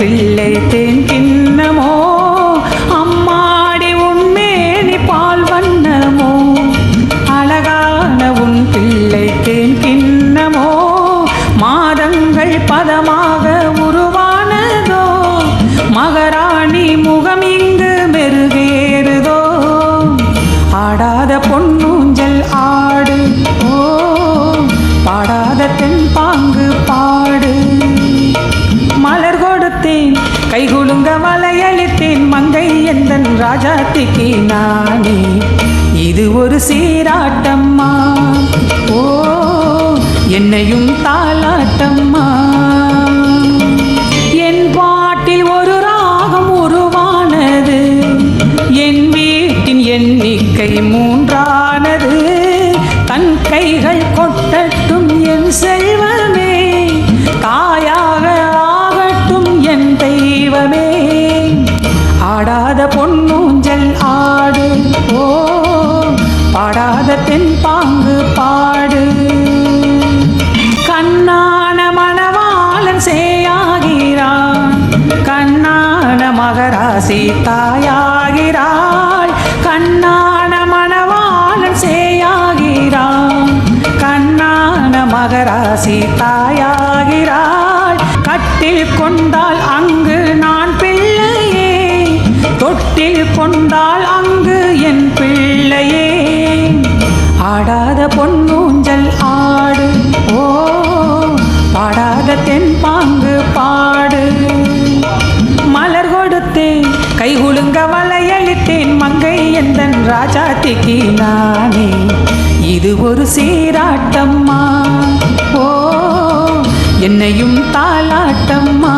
பிள்ளை தேன் கிண்ணமோ? அம்மாடி உண்மேனி பால் வண்ணமோ? அழகான உன் பிள்ளை தேன் கிண்ணமோ? மாதங்கள் பதமாக உருவானதோ? மகராணி முகம் இங்கு மெருகேறுதோ? ஆடாத பொன்னூஞ்சல் ஆடு ஓ பாடாத தென்பாங்கு பாடு. பார்த்தேன் கைகுலுங்க மலையளித்தேன். மங்கை எந்தன் ராஜாத்திக்கு நானே. இது ஒரு சீராட்டம்மா. ஓ என்னையும் தாலாட்டம்மா என் பாட்டில் ஒரு ராகம் உருவானது. என் வீட்டின் எண்ணிக்கை மூன்றானது. தன் கைகள் கொட்டட்டும் என் செல்வ பாடாத பொன்னூஞ்சல் ஆடு. ஓ பாடாத தென் பாங்கு பாடு. கண்ணான மணவாளன் சேயாகிறான் கண்ணான மகராசி தாயாகிறாள். கண்ணான மணவாளன் சேயாகிறான் கண்ணான மகராசி தாயாகிறாள். கட்டில் கொண்டால் அங்கு கொண்டாள் கொண்டால் அங்கு என் பிள்ளையே. ஆடாத பொன்னூஞ்சல் ஆடு ஓ பாடாத தென்பாங்கு பாடு. மலர் கொடுத்தேன் கை குலுங்க வளையளித்தேன் மங்கை எந்தன் ராஜாத்திக்கு நானே. இது ஒரு சீராட்டம்மா ஓ என்னையும் தாலாட்டம்மா